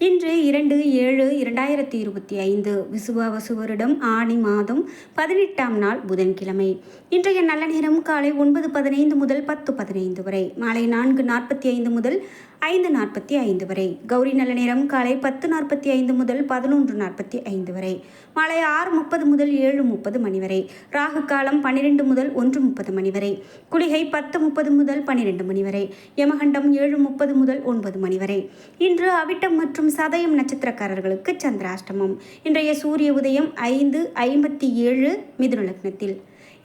இன்று இரண்டு ஏழு இரண்டாயிரத்தி இருபத்தி ஐந்து விசுவாவசு வருடம் ஆணி மாதம் பதினெட்டாம் நாள் புதன்கிழமை. இன்றைய நல்ல நேரம் காலை ஒன்பது பதினைந்து முதல் பத்து பதினைந்து வரை மாலை நான்கு நாற்பத்தி ஐந்து முதல் ஐந்து நாற்பத்தி ஐந்து வரை கௌரி நல்ல நேரம் காலை பத்து நாற்பத்தி ஐந்து முதல் பதினொன்று நாற்பத்தி ஐந்து வரை மாலை ஆறு முப்பது முதல் ஏழு முப்பது மணி வரை ராகு காலம் பன்னிரெண்டு முதல் ஒன்று முப்பது மணி வரை குளிகை பத்து முப்பது முதல் பன்னிரெண்டு மணி வரை யமகண்டம் ஏழு முப்பது முதல் ஒன்பது மணி வரை. இன்று அவிட்டம் மற்றும் சதயம் நட்சத்திரக்காரர்களுக்கு சந்திராஷ்டமம். இன்றைய சூரிய உதயம் ஐந்து ஐம்பத்தி ஏழு மிதுன லக்னத்தில்.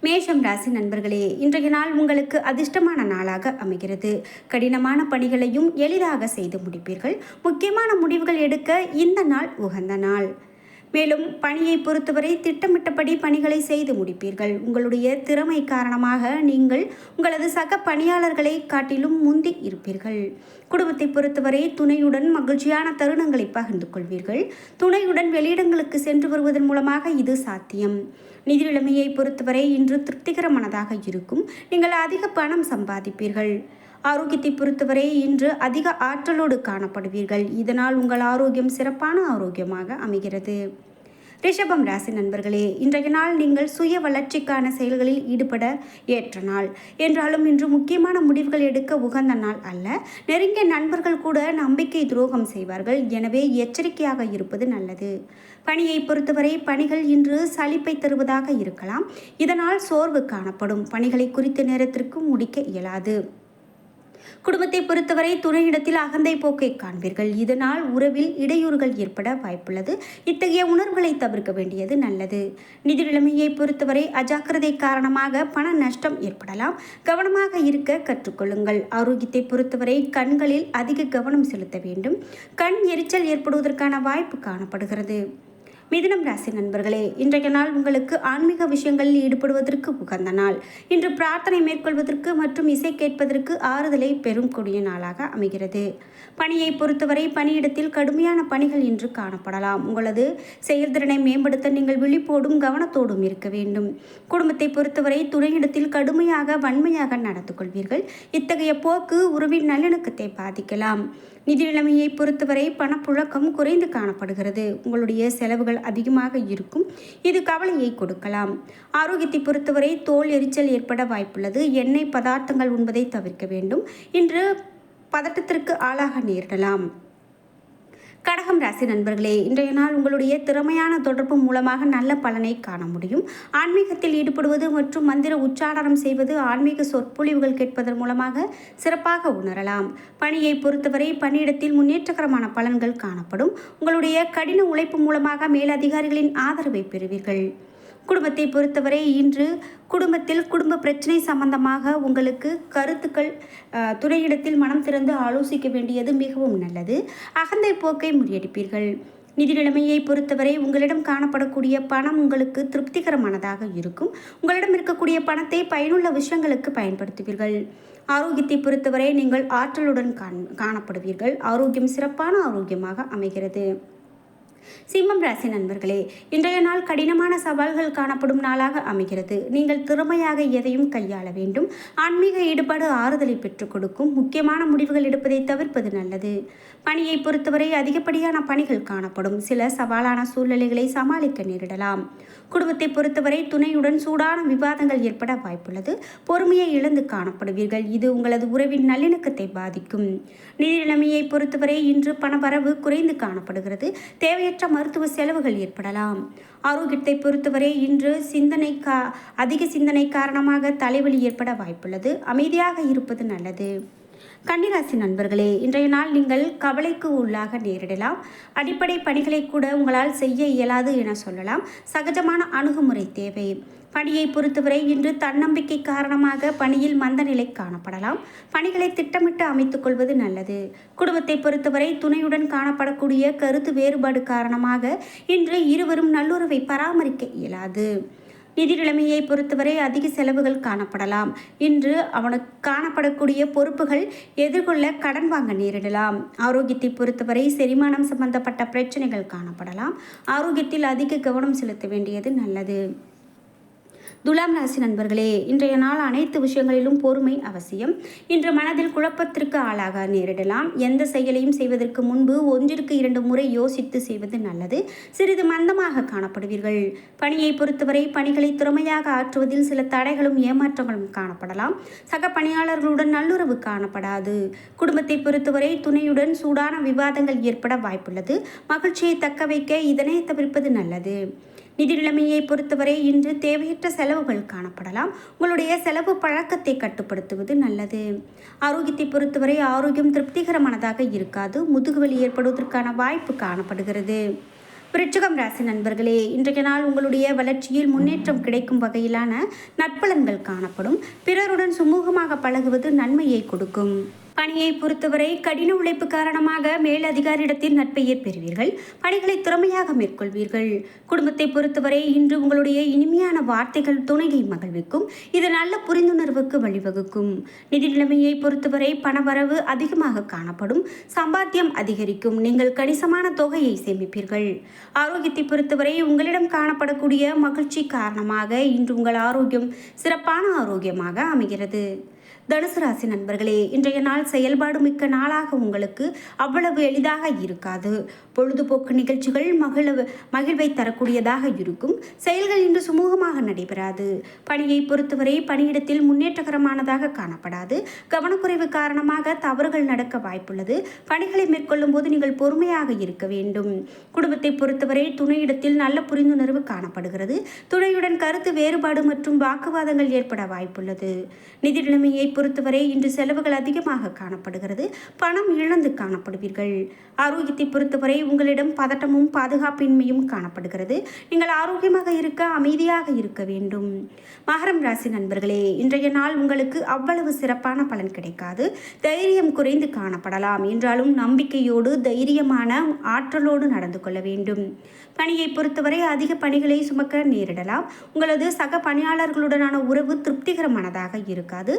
மேஷம் ராசி நண்பர்களே இன்றைய நாள் உங்களுக்கு அதிர்ஷ்டமான நாளாக அமைகிறது. கடினமான பணிகளையும் எளிதாக செய்து முடிப்பீர்கள். முக்கியமான முடிவுகள் எடுக்க இந்த நாள் உகந்த நாள். மேலும் பணியை பொறுத்தவரை திட்டமிட்டபடி பணிகளை செய்து முடிப்பீர்கள். உங்களுடைய திறமை காரணமாக நீங்கள் உங்களது சக பணியாளர்களை காட்டிலும் முந்தி இருப்பீர்கள். குடும்பத்தை பொறுத்தவரை துணையுடன் மகிழ்ச்சியான தருணங்களை பகிர்ந்து கொள்வீர்கள். துணையுடன் வெளியிடங்களுக்கு சென்று வருவதன் மூலமாக இது சாத்தியம். நிதி நிலைமையை பொறுத்தவரை இன்று திருப்திகரமானதாக இருக்கும். நீங்கள் அதிக பணம் சம்பாதிப்பீர்கள். ஆரோக்கியத்தை பொறுத்தவரை இன்று அதிக ஆற்றலோடு காணப்படுவீர்கள். இதனால் உங்கள் ஆரோக்கியம் சிறப்பான ஆரோக்கியமாக அமைகிறது. ரிஷபம் ராசி நண்பர்களே இன்றைய நாள் நீங்கள் சுய வளர்ச்சிக்கான செயல்களில் ஈடுபட ஏற்ற நாள். என்றாலும் இன்று முக்கியமான முடிவுகள் எடுக்க உகந்த நாள் அல்ல. நெருங்கிய நண்பர்கள் கூட நம்பிக்கை துரோகம் செய்வார்கள். எனவே எச்சரிக்கையாக இருப்பது நல்லது. பணியை பொறுத்தவரை பணிகள் இன்று சலிப்பை தருவதாக இருக்கலாம். இதனால் சோர்வு காணப்படும். பணிகளை குறித்த நேரத்திற்கு முடிக்க இயலாது. குடும்பத்தை பொறுத்தவரை துணையிடத்தில் அகந்தை போக்கை காண்பீர்கள். இதனால் உறவில் இடையூறுகள் ஏற்பட வாய்ப்புள்ளது. இத்தகைய உணர்வுகளை தவிர்க்க வேண்டியது நல்லது. நிதி நிலைமையை பொறுத்தவரை அஜாக்கிரதை காரணமாக பண நஷ்டம் ஏற்படலாம். கவனமாக இருக்க கற்றுக்கொள்ளுங்கள். ஆரோக்கியத்தை பொறுத்தவரை கண்களில் அதிக கவனம் செலுத்த வேண்டும். கண் எரிச்சல் ஏற்படுவதற்கான வாய்ப்பு காணப்படுகிறது. மிதுனம் ராசி நண்பர்களே இன்றைய நாள் உங்களுக்கு ஆன்மீக விஷயங்களில் ஈடுபடுவதற்கு உகந்த நாள். இன்று பிரார்த்தனை மேற்கொள்வதற்கு மற்றும் இசை கேட்பதற்கு ஆறுதலை பெரும் கொடிய நாளாக அமைகிறது. பணியை பொறுத்தவரை பணியிடத்தில் கடுமையான பணிகள் இன்று காணப்படலாம். உங்களது செயல்திறனை மேம்படுத்த நீங்கள் விழிப்போடும் கவனத்தோடும் இருக்க வேண்டும். குடும்பத்தை பொறுத்தவரை துணையிடத்தில் கடுமையாக வன்மையாக நடந்து கொள்வீர்கள். இத்தகைய போக்கு உறவின் நல்லிணக்கத்தை பாதிக்கலாம். நிதி நிலைமையை பொறுத்தவரை பணப்புழக்கம் குறைந்து காணப்படுகிறது. உங்களுடைய செலவுகள் அதிகமாக இருக்கும். இது கவலையை கொடுக்கலாம். ஆரோக்கியத்தை பொறுத்தவரை தோல் எரிச்சல் ஏற்பட வாய்ப்புள்ளது. எண்ணெய் பதார்த்தங்கள் உண்பதை தவிர்க்க வேண்டும். இன்று பதட்டத்திற்கு ஆளாக நேரிடலாம். கடகம் ராசி நண்பர்களே இன்றைய நாள் உங்களுடைய திறமையான தொடர்பு மூலமாக நல்ல பலனை காண முடியும். ஆன்மீகத்தில் ஈடுபடுவது மற்றும் மந்திர உச்சாரணம் செய்வது ஆன்மீக சொற்பொழிவுகள் கேட்பதன் மூலமாக சிறப்பாக உணரலாம். பணியை பொறுத்தவரை பணியிடத்தில் முன்னேற்றகரமான பலன்கள் காணப்படும். உங்களுடைய கடின உழைப்பு மூலமாக மேலதிகாரிகளின் ஆதரவை பெறுவீர்கள். குடும்பத்தை பொறுத்தவரை இன்று குடும்பத்தில் குடும்ப பிரச்சனை சம்பந்தமாக உங்களுக்கு கருத்துக்கள் துணையிடத்தில் மனம் திறந்து ஆலோசிக்க வேண்டியது மிகவும் நல்லது. அகந்தை போக்கை முறியடிப்பீர்கள். நிதி நிலைமையை பொறுத்தவரை உங்களிடம் காணப்படக்கூடிய பணம் உங்களுக்கு திருப்திகரமானதாக இருக்கும். உங்களிடம் இருக்கக்கூடிய பணத்தை பயனுள்ள விஷயங்களுக்கு பயன்படுத்துவீர்கள். ஆரோக்கியத்தை பொறுத்தவரை நீங்கள் ஆற்றலுடன் காணப்படுவீர்கள். ஆரோக்கியம் சிறப்பான ஆரோக்கியமாக அமைகிறது. சிம்மம் ராசி நண்பர்களே இன்றைய நாள் கடினமான சவால்கள் காணப்படும் நாளாக அமைகிறது. நீங்கள் திறமையாக எதையும் கையாள வேண்டும். ஆன்மீக ஈடுபாடு ஆறுதலை பெற்றுக் கொடுக்கும். முக்கியமான முடிவுகள் எடுப்பதை தவிர்ப்பது நல்லது. பணியை பொறுத்தவரை அதிகப்படியான பணிகள் காணப்படும். சில சவாலான சூழ்நிலைகளை சமாளிக்க நேரிடலாம். குடும்பத்தை பொறுத்தவரை துணையுடன் சூடான விவாதங்கள் ஏற்பட வாய்ப்புள்ளது. பொறுமையை இழந்து காணப்படுவீர்கள். இது உங்களது உறவின் நல்லிணக்கத்தை பாதிக்கும். நிதி நிலைமையை பொறுத்தவரை இன்று பணவரவு குறைந்து காணப்படுகிறது. தேவையான தேவையற்ற மருத்துவ செலவுகள் ஏற்படலாம். ஆரோக்கியத்தை பொறுத்தவரை இன்று சிந்தனை கா அதிக சிந்தனை காரணமாக தலைவலி ஏற்பட வாய்ப்புள்ளது. அமைதியாக இருப்பது நல்லது. கன்னிராசி நண்பர்களே இன்றைய நாள் நீங்கள் கவலைக்கு உள்ளாக நேரிடலாம். அடிப்படை பணிகளை கூட உங்களால் செய்ய இயலாது என சொல்லலாம். சகஜமான அணுகுமுறை தேவை. பணியை பொறுத்தவரை இன்று தன்னம்பிக்கை காரணமாக பணியில் மந்த நிலை காணப்படலாம். பணிகளை திட்டமிட்டு அமைத்துக் கொள்வது நல்லது. குடும்பத்தை பொறுத்தவரை துணையுடன் காணப்படக்கூடிய கருத்து வேறுபாடு காரணமாக இன்று இருவரும் நல்லுறவை பராமரிக்க இயலாது. நிதி நிலைமையை பொறுத்தவரை அதிக செலவுகள் காணப்படலாம். இன்று அவனுக்கு காணப்படக்கூடிய பொறுப்புகள் எதிர்கொள்ள கடன் வாங்க நேரிடலாம். ஆரோக்கியத்தை பொறுத்தவரை செரிமானம் சம்பந்தப்பட்ட பிரச்சனைகள் காணப்படலாம். ஆரோக்கியத்தில் அதிக கவனம் செலுத்த வேண்டியது நல்லது. துலாம் ராசி நண்பர்களே இன்றைய நாள் அனைத்து விஷயங்களிலும் பொறுமை அவசியம். இன்று மனதில் குழப்பத்திற்கு ஆளாக நேரிடலாம். எந்த செயலையும் செய்வதற்கு முன்பு ஒன்றிற்கு இரண்டு முறை யோசித்து செய்வது நல்லது. சிறிது மந்தமாக காணப்படுவீர்கள். பணியை பொறுத்தவரை பணிகளை திறமையாக ஆற்றுவதில் சில தடைகளும் ஏமாற்றங்களும் காணப்படலாம். சக பணியாளர்களுடன் நல்லுறவு காணப்படாது. குடும்பத்தை பொறுத்தவரை துணையுடன் சூடான விவாதங்கள் ஏற்பட வாய்ப்புள்ளது. மகிழ்ச்சியை தக்க வைக்க இதனை தவிர்ப்பது நல்லது. நிதி நிலைமையை பொறுத்தவரை இன்று தேவையற்ற செலவுகள் காணப்படலாம். உங்களுடைய செலவு பழக்கத்தை கட்டுப்படுத்துவது நல்லது. ஆரோக்கியத்தை பொறுத்தவரை ஆரோக்கியம் திருப்திகரமானதாக இருக்காது. முதுகுவலி ஏற்படுவதற்கான வாய்ப்பு காணப்படுகிறது. விருச்சிகம் ராசி நண்பர்களே இன்றைய நாள் உங்களுடைய வளர்ச்சியில் முன்னேற்றம் கிடைக்கும் வகையிலான நட்பலன்கள் காணப்படும். பிறருடன் சுமூகமாக பழகுவது நன்மையை கொடுக்கும். பணியை பொறுத்தவரை கடின உழைப்பு காரணமாக மேலதிகாரியிடத்தில் நட்பெயர் பெறுவீர்கள் பணிகளை திறமையாக மேற்கொள்வீர்கள். குடும்பத்தை பொறுத்தவரை இன்று உங்களுடைய இனிமையான வார்த்தைகள் துணையை மகிழ்விக்கும். இது நல்ல புரிந்துணர்வுக்கு வழிவகுக்கும். நிதி நிலைமையை பொறுத்தவரை பணவரவு அதிகமாக காணப்படும். சம்பாத்தியம் அதிகரிக்கும். நீங்கள் கணிசமான தொகையை சேமிப்பீர்கள். ஆரோக்கியத்தை பொறுத்தவரை உங்களிடம் காணப்படக்கூடிய மகிழ்ச்சி காரணமாக இன்று உங்கள் ஆரோக்கியம் சிறப்பான ஆரோக்கியமாக அமைகிறது. தனுசு ராசி நண்பர்களே இன்றைய நாள் செயல்பாடு மிக்க நாளாக உங்களுக்கு அவ்வளவு எளிதாக இருக்காது. பொழுதுபோக்கு நிகழ்ச்சிகள் மகிழ மகிழ்வை தரக்கூடியதாக இருக்கும். செயல்கள் இன்று சுமூகமாக நடைபெறாது. பணியை பொறுத்தவரை பணியிடத்தில் முன்னேற்றகரமானதாக காணப்படாது. கவனக்குறைவு காரணமாக தவறுகள் நடக்க வாய்ப்புள்ளது. பணிகளை மேற்கொள்ளும் போது நீங்கள் பொறுமையாக இருக்க வேண்டும். குடும்பத்தை பொறுத்தவரை துணையிடத்தில் நல்ல புரிந்துணர்வு காணப்படுகிறது. துணையுடன் கருத்து வேறுபாடு மற்றும் வாக்குவாதங்கள் ஏற்பட வாய்ப்புள்ளது. நிதி நிலைமையை பொறுத்தவரை இன்று செலவுகள் அதிகமாக காணப்படுகிறது. பணம் இழந்து காணப்படுவீர்கள். ஆரோக்கியத்தை பொறுத்தவரை உங்களிடம் பதட்டமும் பாதுகாப்பின்மையும் காணப்படுகிறது. நீங்கள் ஆரோக்கியமாக இருக்க அமைதியாக இருக்க வேண்டும். மகரம் ராசி நண்பர்களே இன்றைய நாள் உங்களுக்கு அவ்வளவு சிறப்பான பலன் கிடைக்காது. தைரியம் குறைந்து காணப்படலாம். என்றாலும் நம்பிக்கையோடு தைரியமான ஆற்றலோடு நடந்து கொள்ள வேண்டும். பணியை பொறுத்தவரை அதிக பணிகளை சுமக்க நேரிடலாம். உங்களது சக பணியாளர்களுடனான உறவு திருப்திகரமானதாக இருக்காது.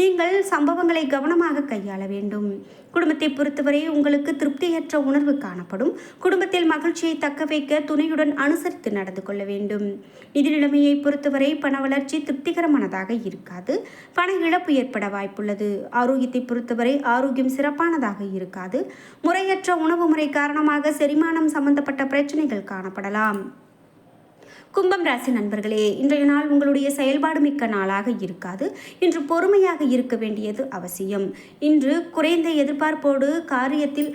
நீங்கள் சம்பவங்களை கவனமாக கையாள வேண்டும். குடும்பத்தை பொறுத்தவரை உங்களுக்கு திருப்தியற்ற உணர்வு காணப்படும். குடும்பத்தில் மகிழ்ச்சியை தக்க வைக்க துணையுடன் அனுசரித்து நடந்து கொள்ள வேண்டும். நிதி நிலைமையை பொறுத்தவரை பண வளர்ச்சி திருப்திகரமானதாக இருக்காது. பண இழப்பு ஏற்பட வாய்ப்புள்ளது. ஆரோக்கியத்தை பொறுத்தவரை ஆரோக்கியம் சிறப்பானதாக இருக்காது. முறையற்ற உணவு முறை காரணமாக செரிமானம் சம்பந்தப்பட்ட பிரச்சனைகள் காணப்படலாம். கும்பம் ராசி நண்பர்களே இன்றைய நாள் உங்களுடைய செயல்பாடு மிக்க நாளாக இருக்காது. இன்று பொறுமையாக இருக்க வேண்டியது அவசியம். இன்று குறைந்த எதிர்பார்ப்போடு காரியத்தில்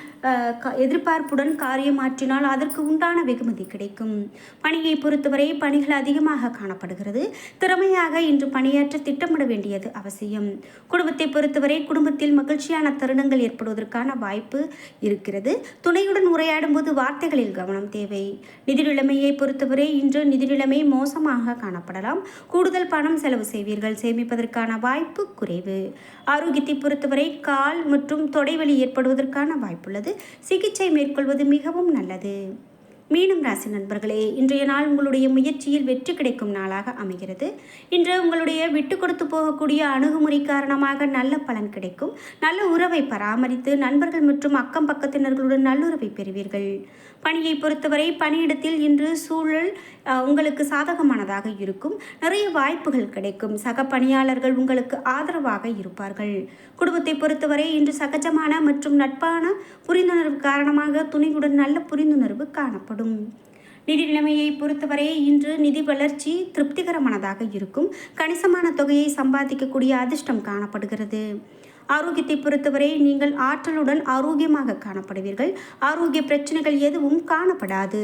எதிர்பார்ப்புடன் காரியம் மாற்றினால் அதற்கு உண்டான வெகுமதி கிடைக்கும். பணியை பொறுத்தவரை பணிகள் அதிகமாக காணப்படுகிறது. திறமையாக இன்று பணியாற்ற திட்டமிட வேண்டியது அவசியம். குடும்பத்தை பொறுத்தவரை குடும்பத்தில் மகிழ்ச்சியான தருணங்கள் ஏற்படுவதற்கான வாய்ப்பு இருக்கிறது. துணையுடன் உரையாடும் போது வார்த்தைகளில் கவனம் தேவை. நிதி நிலைமையை பொறுத்தவரை இன்று நிதி நிலைமை மோசமாக காணப்படலாம். கூடுதல் பணம் செலவு செய்வீர்கள். சேமிப்பதற்கான வாய்ப்பு குறைவு. ஆரோக்கியத்தை பொறுத்தவரை கால் மற்றும் தொடைவலி ஏற்படுவதற்கான வாய்ப்புள்ளது. சிகிச்சை மேற்கொள்வது மிகவும் நல்லது. மீனம் ராசி நண்பர்களே இன்றைய நாள் உங்களுடைய முயற்சியில் வெற்றி கிடைக்கும் நாளாக அமைகிறது. இன்று உங்களுடைய விட்டு கொடுத்து போகக்கூடிய அணுகுமுறை காரணமாக நல்ல பலன் கிடைக்கும். நல்ல உறவை பராமரித்து நண்பர்கள் மற்றும் அக்கம் பக்கத்தினர்களுடன் நல்லுறவை பெறுவீர்கள். பணியை பொறுத்தவரை பணியிடத்தில் இன்று சூழல் உங்களுக்கு சாதகமானதாக இருக்கும். நிறைய வாய்ப்புகள் கிடைக்கும். சக பணியாளர்கள் உங்களுக்கு ஆதரவாக இருப்பார்கள். குடும்பத்தை பொறுத்தவரை இன்று சகஜமான மற்றும் நட்பான புரிந்துணர்வு காரணமாக துணையுடன் நல்ல புரிந்துணர்வு காணப்படும். நிதி நிலைமையை பொறுத்தவரை இன்று நிதி வளர்ச்சி திருப்திகரமானதாக இருக்கும். கணிசமான தொகையை சம்பாதிக்கக்கூடிய அதிர்ஷ்டம் காணப்படுகிறது. ஆரோக்கியத்தை பொறுத்தவரை நீங்கள் ஆற்றலுடன் ஆரோக்கியமாக காணப்படுவீர்கள். ஆரோக்கிய பிரச்சனைகள் எதுவும் காணப்படாது.